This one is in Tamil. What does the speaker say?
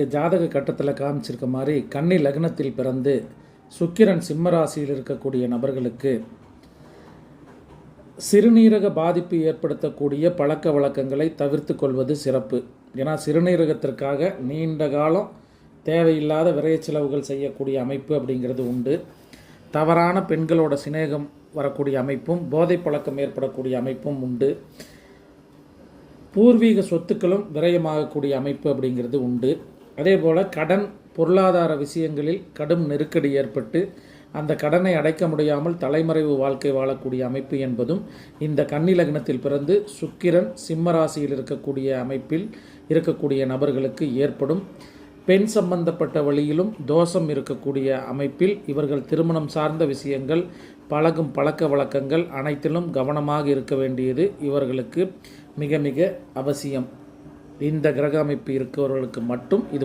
இங்கே ஜாதக கட்டத்தில் காமிச்சிருக்க மாதிரி கன்னி லக்னத்தில் பிறந்து சுக்கிரன் சிம்ம ராசியில் இருக்கக்கூடிய நபர்களுக்கு சிறுநீரக பாதிப்பு ஏற்படுத்தக்கூடிய பழக்க வழக்கங்களை தவிர்த்து கொள்வது சிறப்பு. ஏன்னா சிறுநீரகத்திற்காக நீண்ட காலம் தேவையில்லாத விரைய செலவுகள் செய்யக்கூடிய அமைப்பு அப்படிங்கிறது உண்டு. தவறான பெண்களோட சிநேகம் வரக்கூடிய அமைப்பும் போதை பழக்கம் ஏற்படக்கூடிய அமைப்பும் உண்டு. பூர்வீக சொத்துக்களும் விரயமாகக்கூடிய அமைப்பு அப்படிங்கிறது உண்டு. அதே போல் கடன் பொருளாதார விஷயங்களில் கடும் நெருக்கடி ஏற்பட்டு அந்த கடனை அடைக்க முடியாமல் தலைமறைவு வாழ்க்கை வாழக்கூடிய அமைப்பு என்பதும் இந்த கன்னி லக்னத்தில் பிறந்து சுக்கிரன் சிம்ம ராசியில் இருக்கக்கூடிய அமைப்பில் இருக்கக்கூடிய நபர்களுக்கு ஏற்படும் பெண் சம்பந்தப்பட்ட வழியிலும் தோஷம் இருக்கக்கூடிய அமைப்பில் இவர்கள் திருமணம் சார்ந்த விஷயங்கள் பழகும் பழக்க வழக்கங்கள் அனைத்திலும் கவனமாக இருக்க வேண்டியது இவர்களுக்கு மிக மிக அவசியம். இந்த கிரக அமைப்பு இருக்கிறவர்களுக்கு மட்டும் இது